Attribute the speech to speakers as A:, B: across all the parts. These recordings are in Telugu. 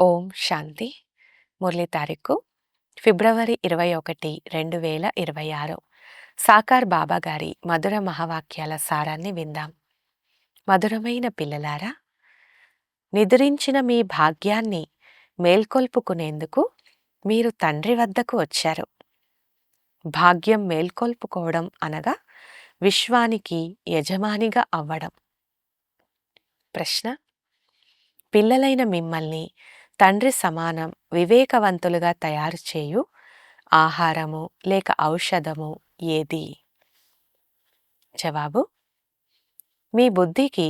A: ఓం శాంతి. మురళి తారీఖు ఫిబ్రవరి ఇరవై ఒకటి రెండు వేల ఇరవై ఆరు. సాకార్ బాబా గారి మధుర మహావాక్యాల సారాన్ని విందాం. మధురమైన పిల్లలారా నిద్రించిన మీ భాగ్యాన్ని మేల్కొల్పుకునేందుకు మీరు తండ్రి వద్దకు వచ్చారు. భాగ్యం మేల్కొల్పుకోవడం అనగా విశ్వానికి యజమానిగా అవ్వడం. ప్రశ్న పిల్లలైన మిమ్మల్ని తండ్రి సమానం వివేకవంతులుగా తయారు చేయు ఆహారము లేక ఔషధము ఏది? జవాబు మీ బుద్ధికి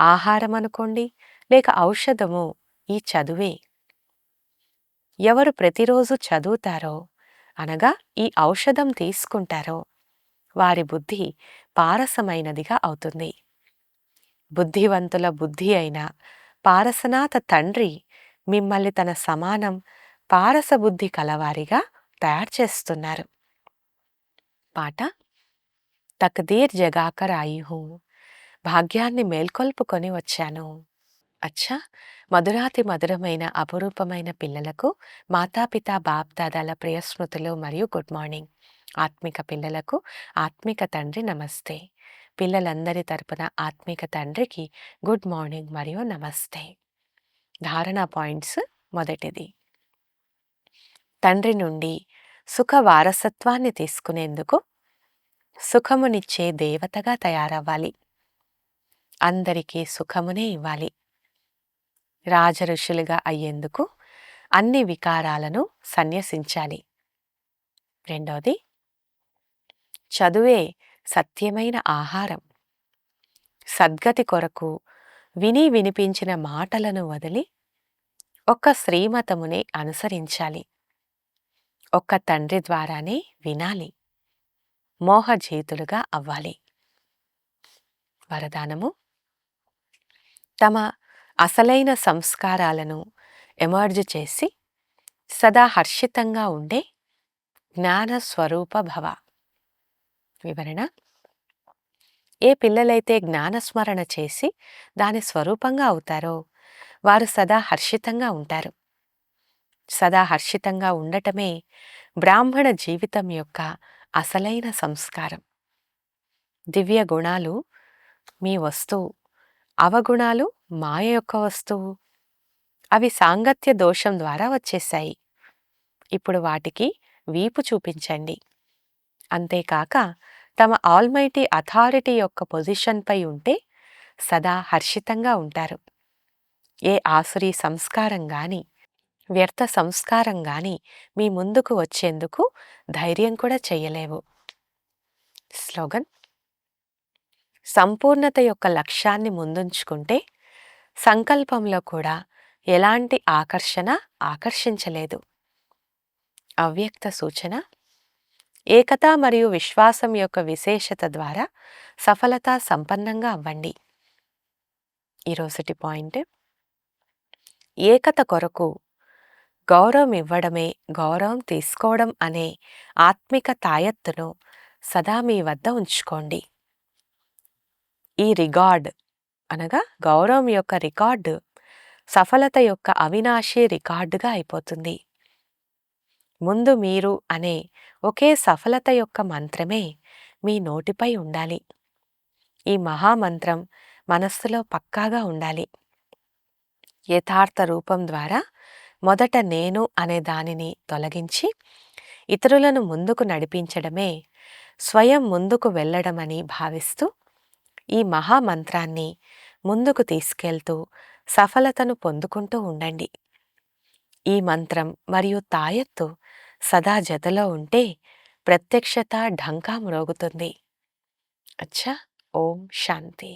A: ఆహారం అనుకోండి లేక ఔషధము ఈ చదువే. ఎవరు ప్రతిరోజు చదువుతారో అనగా ఈ ఔషధం తీసుకుంటారో వారి బుద్ధి పారసమైనదిగా అవుతుంది. బుద్ధివంతుల బుద్ధి అయిన పారసనాథ తండ్రి మిమ్మల్ని తన సమానం పారసబుద్ధి కలవారిగా తయారు చేస్తున్నారు. పాట తక్దీర్ జగాకర్ ఆయి హూ భాగ్యాన్ని మేల్కొల్పుకొని వచ్చాను. అచ్చా మధురాతి మధురమైన అపురూపమైన పిల్లలకు మాతాపిత బాప్దాదాల ప్రియస్మృతులు మరియు గుడ్ మార్నింగ్. ఆత్మిక పిల్లలకు ఆత్మిక తండ్రి నమస్తే. పిల్లలందరి తరపున ఆత్మిక తండ్రికి గుడ్ మార్నింగ్ మరియు నమస్తే. ధారణ పాయింట్స్ మొదటిది. తండ్రి నుండి సుఖ వారసత్వాన్ని తీసుకునేందుకు సుఖమునిచ్చే దేవతగా తయారవ్వాలి. అందరికీ సుఖమునే ఇవ్వాలి. రాజఋషులుగా అయ్యేందుకు అన్ని వికారాలను సన్యసించాలి. రెండవది చదువే సత్యమైన ఆహారం. సద్గతి కొరకు విని వినిపించిన మాటలను వదిలి ఒక్క శ్రీమతమునే అనుసరించాలి. ఒక్క తండ్రి ద్వారానే వినాలి. మోహజీతులుగా అవ్వాలి. వరదానము? తమ అసలైన సంస్కారాలను ఎమర్జ్ చేసి సదా హర్షితంగా ఉండే జ్ఞానస్వరూప భవ. వివరణ? ఏ పిల్లలైతే జ్ఞానస్మరణ చేసి దాని స్వరూపంగా అవుతారో వారు సదా హర్షితంగా ఉంటారు. సదా హర్షితంగా ఉండటమే బ్రాహ్మణ జీవితం యొక్క అసలైన సంస్కారం. దివ్య గుణాలు మీ వస్తువు అవగుణాలు మాయ యొక్క వస్తువు అవి సాంగత్య దోషం ద్వారా వచ్చేశాయి. ఇప్పుడు వాటికి వీపు చూపించండి. అంతేకాక తమ ఆల్మైటీ అథారిటీ యొక్క పొజిషన్పై ఉంటే సదా హర్షితంగా ఉంటారు. ఏ ఆసురి సంస్కారం కానీ వ్యర్థ సంస్కారం కానీ మీ ముందుకు వచ్చేందుకు ధైర్యం కూడా చెయ్యలేవు స్లోగన్ సంపూర్ణత యొక్క లక్ష్యాన్ని ముందుంచుకుంటే సంకల్పంలో కూడా ఎలాంటి ఆకర్షణ ఆకర్షించలేదు. అవ్యక్త సూచన ఏకత మరియు విశ్వాసం యొక్క విశేషత ద్వారా సఫలత సంపన్నంగా అవ్వండి. ఈరోజుటి పాయింట్. ఏకత కొరకు గౌరవం ఇవ్వడమే గౌరవం తీసుకోవడం అనే ఆత్మిక తాయత్తును సదా మీ వద్ద ఉంచుకోండి. ఈ రికార్డ్ అనగా గౌరవం యొక్క రికార్డు సఫలత యొక్క అవినాశీ రికార్డుగా అయిపోతుంది. ముందు మీరు అనే ఒకే సఫలత యొక్క మంత్రమే మీ నోటిపై ఉండాలి. ఈ మహామంత్రం మనస్సులో పక్కాగా ఉండాలి. యథార్థ రూపం ద్వారా మొదట నేను అనే దానిని తొలగించి ఇతరులను ముందుకు నడిపించడమే స్వయం ముందుకు వెళ్ళడమని భావిస్తూ ఈ మహామంత్రాన్ని ముందుకు తీసుకెళ్తూ సఫలతను పొందుకుంటూ ఉండండి. ఈ మంత్రం మరియు తాయత్తు సదా జతలో ఉంటే ప్రత్యక్షత ఢంకా మ్రోగుతుంది అచ్చా! ఓం శాంతి.